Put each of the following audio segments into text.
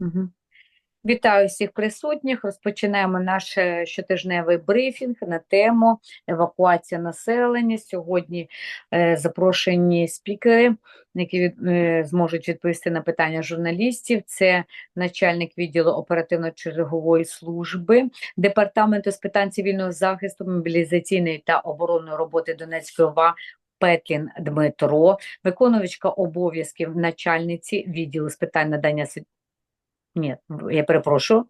Мгм. Вітаю всіх присутніх. Розпочинаємо наш е, щотижневий брифінг на тему евакуація населення. Сьогодні е, запрошені спікери, які від- е, зможуть відповісти на питання журналістів. Це начальник відділу оперативно-чергової служби Департаменту з питань цивільного захисту, мобілізаційної та оборонної роботи Донецької ОВА Петлін Дмитро, виконувачка обов'язків начальниці відділу з питань надання ні, я перепрошую.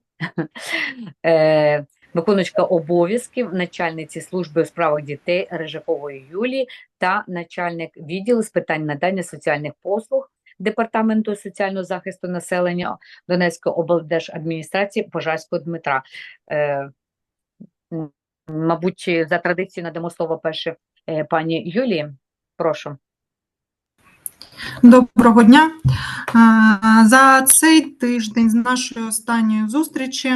Е, Виконувачка обов'язків начальниці служби у справах дітей Рижакової Юлії та начальник відділу з питань надання соціальних послуг Департаменту соціального захисту населення Донецької облдержадміністрації Пожарського Дмитра. Е, Мабуть, за традицією надамо слово перше е, пані Юлії. Прошу. Доброго дня. За цей тиждень з нашої останньої зустрічі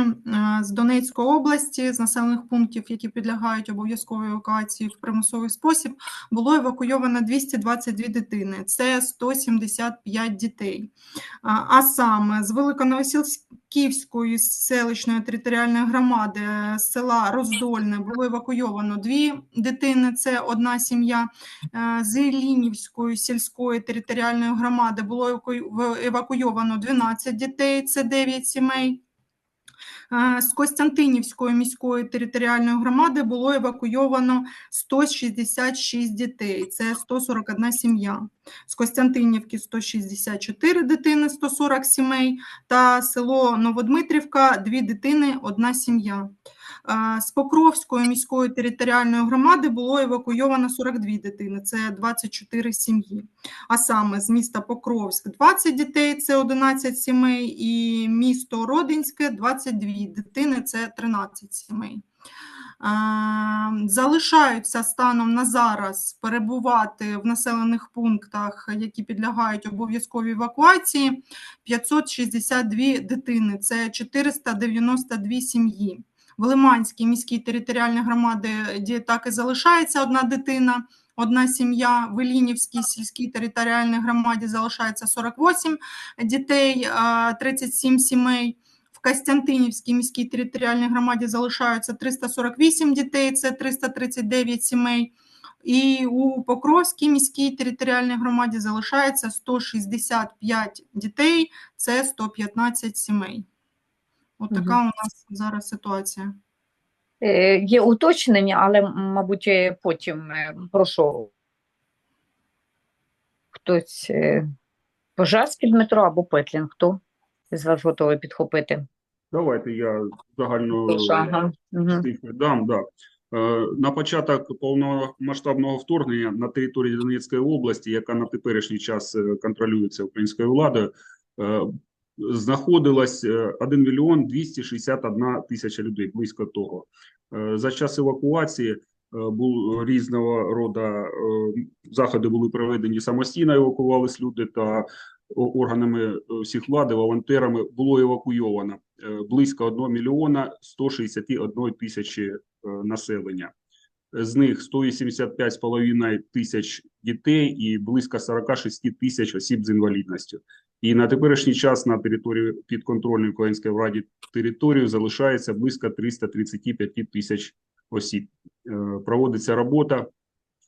з Донецької області, з населених пунктів, які підлягають обов'язковій евакуації в примусовий спосіб, було евакуйовано 222 дитини. Це 175 дітей. А саме з Великоновосілківської селищної територіальної громади е, села Роздольне було евакуйовано дві дитини. Це одна сім'я. Е, З Ілінівської сільської територіальної громади було еваку- евакуйовано 12 дітей, це 9 сімей. Е, З Костянтинівської міської територіальної громади було евакуйовано 166 дітей, це 141 сім'я. З Костянтинівки 164 дитини, 140 сімей, та село Новодмитрівка 2 дитини, одна сім'я. Е, З Покровської міської територіальної громади було евакуйовано 42 дитини, це 24 сім'ї. А саме з міста Покровськ 20 дітей, це 11 сімей, і місто Родинське 22 дитини, це 13 сімей. Е, Залишаються станом на зараз перебувати в населених пунктах, які підлягають обов'язковій евакуації, 562 дитини, це 492 сім'ї. В Лиманській міській територіальній громаді так і залишається одна дитина, одна сім'я. В Ілінівській сільській територіальній громаді залишається 48 дітей, 37 сімей. В Костянтинівській міській територіальній громаді залишаються 348 дітей, це 339 сімей. І у Покровській міській територіальній громаді залишається 165 дітей, це 115 сімей. От така у нас зараз ситуація. Е, Є уточнення, але, мабуть, е, потім е, прошу хтось Пожарський Дмитро або Петлін. Хто з вас готовий підхопити? Давайте я загальну ага. Дам. Да. На початок повномасштабного вторгнення на території Донецької області, яка на теперішній час контролюється українською владою, знаходилось е, 1 мільйон 261 тисяча людей, близько того. Е, За час евакуації е, був різного роду е, заходи були проведені самостійно, евакувались люди та органами е, всіх влади, волонтерами було евакуйовано е, близько 1 мільйона 161 тисячі е, населення. З них 185,5 тисяч дітей і близько 46 тисяч осіб з інвалідністю. І на теперішній час на території підконтрольної української владі територію залишається близько 335 тисяч осіб. Е, Проводиться робота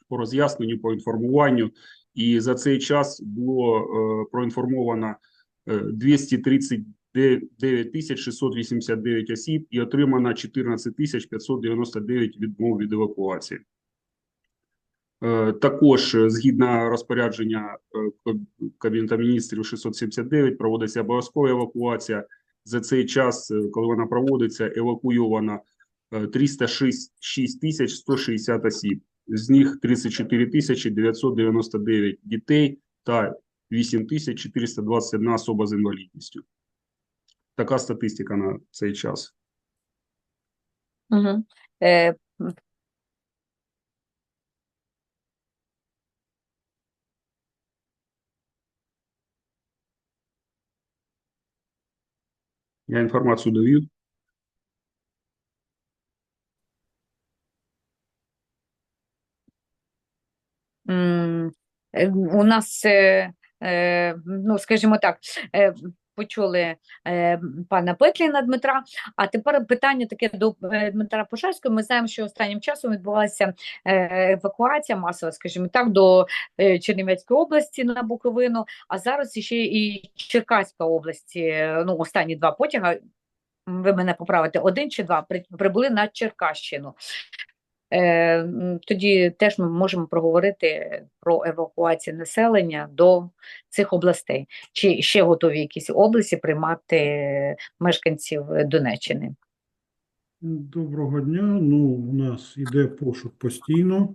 по роз'ясненню, по інформуванню, і за цей час було е, проінформовано е, 239 тисяч 689 осіб і отримано 14 тисяч 599 відмов від евакуації. Е, Також е, згідно розпорядження е, Каб- Кабінету міністрів 679 проводиться обов'язкова евакуація. За цей час, коли вона проводиться, евакуйовано е, 306 тисяч 160 осіб. З них 34 тисячі 999 дітей та 8 тисяч 421 особа з інвалідністю. Така статистика на цей час. Мгм. Е, Я інформацію довів. е, У нас, е, е, ну, скажімо так, почули е, пана Петліна Дмитра. А тепер питання таке до е, Дмитра Пошарського. Ми знаємо, що останнім часом відбулася е, евакуація масова, скажімо так, до е, Чернівецької області на Буковину, а зараз ще і Черкаська область, е, ну, останні два потяги, ви мене поправите, один чи два, при- прибули на Черкащину. Е, тоді теж ми можемо проговорити про евакуацію населення до цих областей. Чи ще готові якісь області приймати мешканців Донеччини? Доброго дня. Ну, у нас іде пошук постійно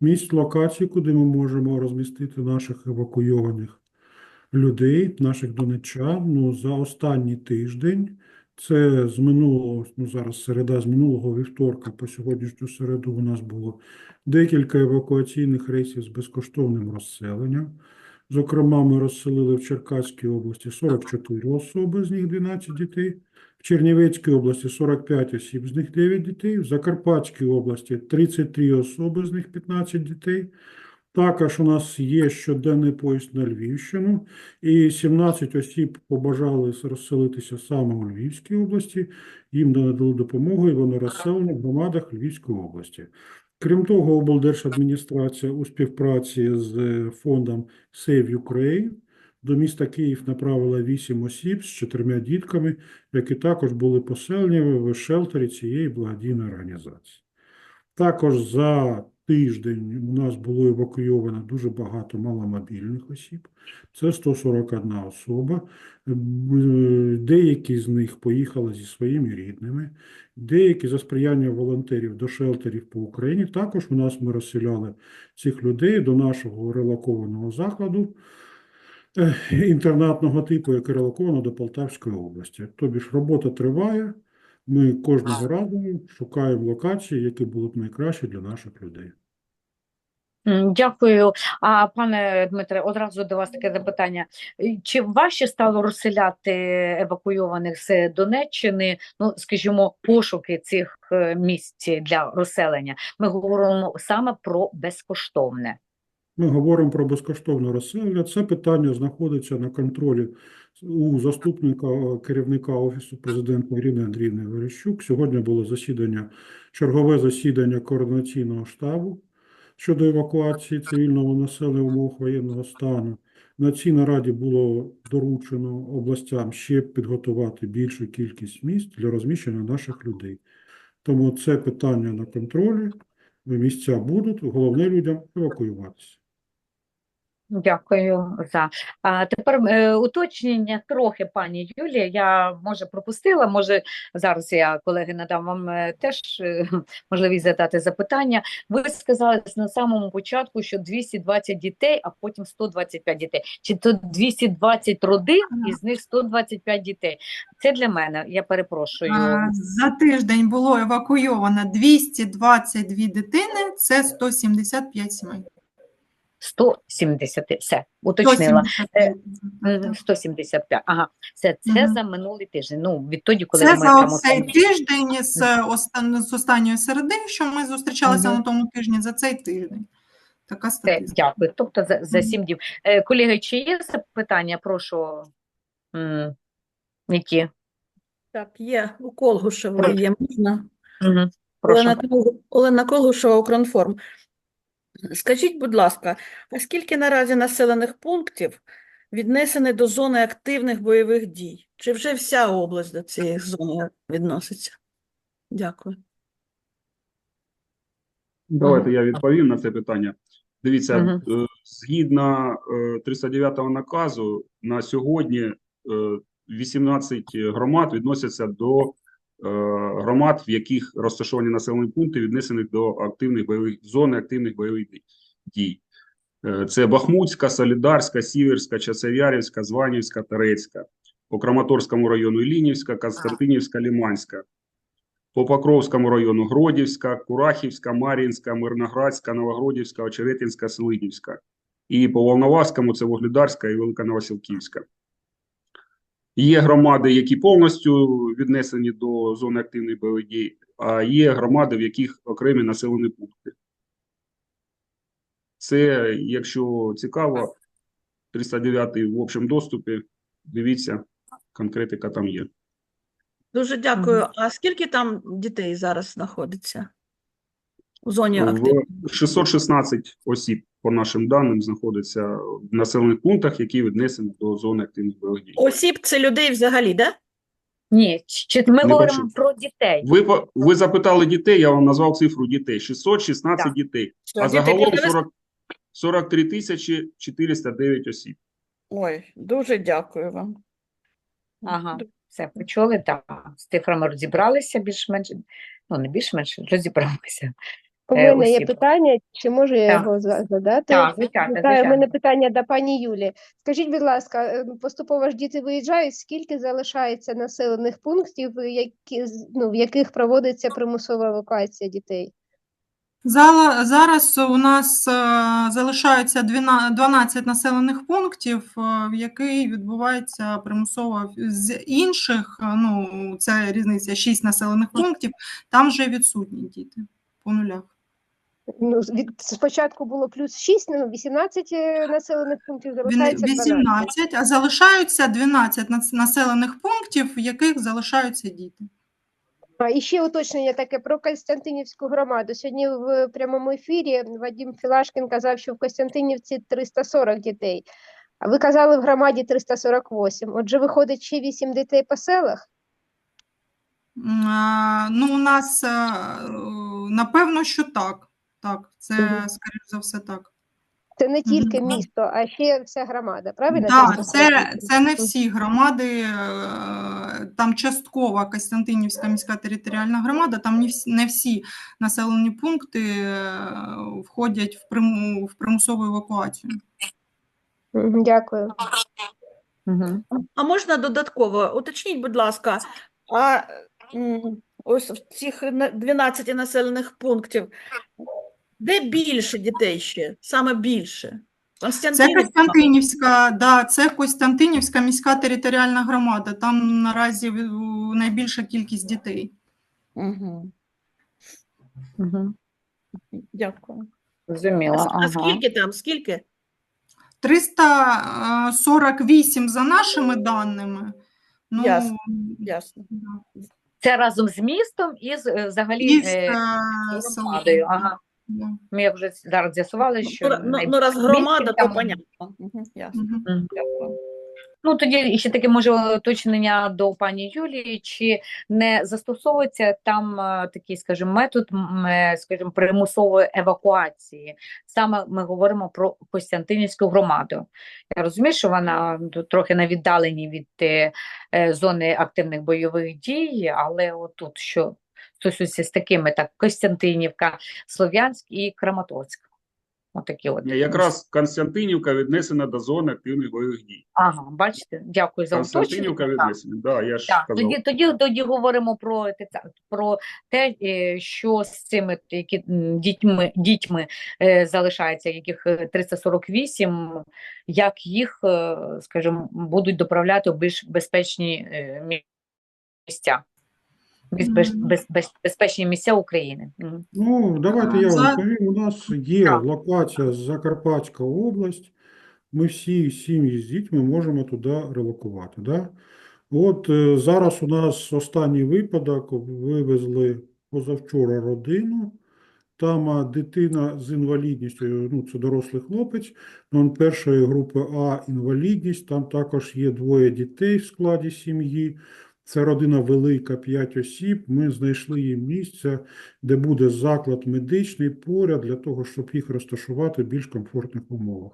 місць локацій, куди ми можемо розмістити наших евакуйованих людей, наших донеччан. Ну, за останній тиждень, це з минулого, ну зараз середа, з минулого вівторка по сьогоднішню середу у нас було декілька евакуаційних рейсів з безкоштовним розселенням. Зокрема, ми розселили в Черкаській області 44 особи, з них 12 дітей. В Чернівецькій області 45 осіб, з них 9 дітей. В Закарпатській області 33 особи, з них 15 дітей. Також у нас є щоденний поїзд на Львівщину, і 17 осіб побажали розселитися саме у Львівській області. Їм надали допомогу, і вони розселені в громадах Львівської області. Крім того, облдержадміністрація у співпраці з е, фондом Save Ukraine до міста Київ направила 8 осіб з чотирма дітками, які також були поселені в шелтері цієї благодійної організації. Також за тиждень у нас було евакуйовано дуже багато маломобільних осіб. Це 141 особа. Деякі з них поїхали зі своїми рідними, деякі за сприяння волонтерів до шелтерів по Україні. Також у нас ми розселяли цих людей до нашого релокованого закладу е, інтернатного типу, яке релоковано до Полтавської області. Тобі ж робота триває. Ми кожного разу шукаємо локації, які були б найкращі для наших людей. Дякую. А пане Дмитре, одразу до вас таке запитання. Чи важче стало розселяти евакуйованих з Донеччини, ну, скажімо, пошуки цих е, місць для розселення? Ми говоримо саме про безкоштовне. Ми говоримо про безкоштовне розселення. Це питання знаходиться на контролі у заступника е, керівника Офісу президента Ірини Андріївни Верещук. Сьогодні було засідання, чергове засідання координаційного штабу щодо евакуації цивільного населення в умовах воєнного стану. На цій нараді було доручено областям ще підготувати більшу кількість місць для розміщення наших людей. Тому це питання на контролі. Місця будуть, головне людям евакуюватися. Дякую за. А тепер е, уточнення трохи, пані Юлія. Я може пропустила, може зараз я колеги надам вам е, теж е, можливість задати запитання. Ви сказали на самому початку, що 220 дітей, а потім 125 дітей. Чи то 220 родин, із них 125 дітей? Це для мене. Я перепрошую. За тиждень було евакуйовано 222 дитини, це 175 сімей. 170. Все, уточнила. 175. Мгм, 175. Ага, це, це Мгм. за минулий тиждень. Ну, відтоді, коли Це ми за цей тиждень з, остан... з останньої середи, що ми зустрічалися Мгм. на тому тижні, за цей тиждень. Така Все, статистика. дякую. Тобто за, за Мгм. сім днів. Е, колеги, чи є запитання? Прошу. М, які? Так, є у Колгушевої Прошу. є можна. Мгм, Прошу. Олена, Олена Колгушева, Укрінформ. Скажіть, будь ласка, а скільки наразі населених пунктів віднесені до зони активних бойових дій? Чи вже вся область до цієї зони відноситься? Дякую. Давайте я відповім на це питання. Дивіться, е, згідно е, 309 наказу, на сьогодні е, 18 громад відносяться до е, громад, в яких розташовані населені пункти, віднесених до активних бойових зони активних бойових дій-. Е, Це Бахмутська, Солідарська, Сіверська, Часов'ярівська, Званівська, Торецька. По Краматорському району Іллінівська, Константинівська, Лиманська. По Покровському району Гродівська, Курахівська, Мар'їнська, Мирноградська, Новогродівська, Очеретинська, Селидівська. І по Волноваському це Вугледарська і Великоновосілківська. Є громади, які повністю віднесені до зони активних бойових дій, а є громади, в яких окремі населені пункти. Це, якщо цікаво, 309 в общому доступі. Дивіться, конкретика там є. Дуже дякую. А скільки там дітей зараз знаходиться у зоні В активних? 616 осіб, по нашим даним, знаходиться в населених пунктах, які віднесені до зони активних бойових дій. Осіб це людей взагалі, да? Ні, чи ми Не говоримо почув. про дітей. Ви, по- ви запитали дітей, я вам назвав цифру дітей. 616 Так. дітей, Що, а дітей загалом перевез- 40, 43 тисячі 409 осіб. Ой, дуже дякую вам. Ага, все почули, так. З цифрами розібралися більш-менш, ну не більш-менш, розібралися. У Е, мене є питання, чи можу я Так. його задати? Так, звичайно, Вітаю, У мене питання до пані Юлі. Скажіть, будь ласка, е, поступово ж діти виїжджають, скільки залишається населених пунктів, які, ну, в яких проводиться примусова евакуація дітей? Зала- Зараз у нас е, залишається 12 12 населених пунктів, в яких відбувається примусово з інших, ну це різниця 6 населених пунктів, там вже відсутні діти по нулях. Ну, від, спочатку було плюс 6, ну, 18 е, населених пунктів, залишається 12. 18, а залишаються 12 нац- населених пунктів, в яких залишаються діти. А, І ще уточнення таке про Костянтинівську громаду. Сьогодні в прямому ефірі Вадим Філашкін казав, що в Костянтинівці 340 дітей. А ви казали в громаді 348. Отже, виходить ще 8 дітей по селах? М, а, Ну, у нас е, напевно, що так. Так, це скоріш за все так. Це не тільки місто, а ще вся громада, правильно? Так, 348? це, це не всі громади, е, там часткова Костянтинівська міська територіальна громада, там не всі, не всі населені пункти е, входять в, приму, в примусову евакуацію. Дякую. Мгм. А можна додатково? Уточніть, будь ласка, а ось в цих на- 12 населених пунктів, де більше дітей ще? Саме більше? Це Костянтинівська, да, це Костянтинівська міська територіальна громада. Там наразі найбільша кількість дітей. Угу. Мгм. Дякую. Зрозуміло, А, а скільки там? Скільки? 348 за нашими даними. Ну, Ясно. Ясно. да. Це разом з містом і з е, взагалі І з, е, е, громадою. Ага. Ми вже зараз з'ясували, що Ну, ну, най- ну, раз громада, то понятно. Угу, ясно. Дякую. Ну, тоді ще таке може уточнення до пані Юлії, чи не застосовується там е, такий, скажімо, метод, е, скажімо, примусової евакуації. Саме ми говоримо про Костянтинівську громаду. Я розумію, що вона трохи на віддаленні від е, зони активних бойових дій, але отут що стосується з такими, так, Костянтинівка, Слов'янськ і Краматорськ. Отакі от. Якраз Константинівка віднесена до зони активних бойових дій. Ага, бачите, дякую за уточнення. Константинівка Так. віднесена, да, я ж Так, казав. тоді, тоді, тоді говоримо про про те, е, що з цими які, дітьми, дітьми е, залишається, яких е, 348, як їх, е, скажімо, будуть доправляти в більш безпечні е, місця, без, без, без, без, безпечні місця України. Мгм. Ну, давайте я вам відповім. У нас є Так. локація Закарпатська область. Ми всі сім'ї з дітьми можемо туди релокувати. Да? От е, зараз у нас останній випадок вивезли позавчора родину. Там а, дитина з інвалідністю, ну це дорослий хлопець, ну, він першої групи А інвалідність. Там також є двоє дітей в складі сім'ї. Це родина велика, 5 осіб. Ми знайшли їм місце, де буде заклад медичний поряд для того, щоб їх розташувати в більш комфортних умовах.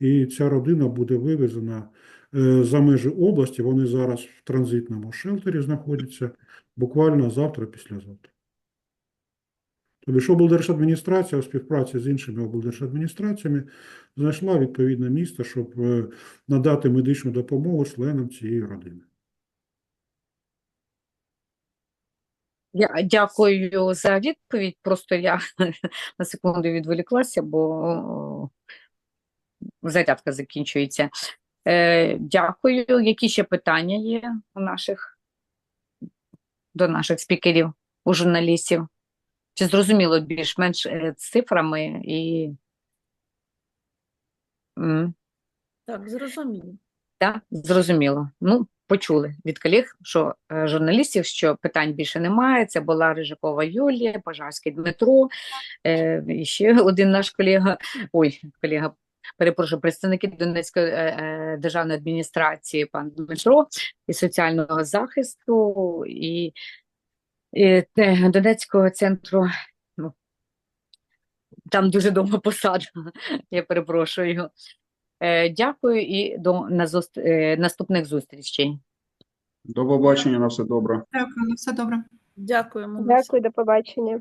І ця родина буде вивезена е, за межі області. Вони зараз в транзитному шелтері знаходяться буквально завтра, післязавтра. Тобто облдержадміністрація у співпраці з іншими облдержадміністраціями знайшла відповідне місце, щоб е, надати медичну допомогу членам цієї родини. Я дякую за відповідь. Просто я на секунду відволіклася, бо зарядка закінчується. Е, дякую. Які ще питання є у наших до наших спікерів, у журналістів? Чи зрозуміло більш-менш е, з цифрами і Так, зрозуміло. да, зрозуміло. Ну, почули від колег, що е, журналістів, що питань більше немає. Це була Рижакова Юлія, Пожарський Дмитро, е, і ще один наш колега, ой, колега, перепрошую, представники Донецької е, е, державної адміністрації, пан Дмитро, і соціального захисту, і, і те, Донецького центру. ну, Там дуже довга посада, я перепрошую. Е, Дякую і до е, наступних зустрічей. До побачення, на все добре. Дякую, на все добре. Дякуємо. Дякую, до побачення.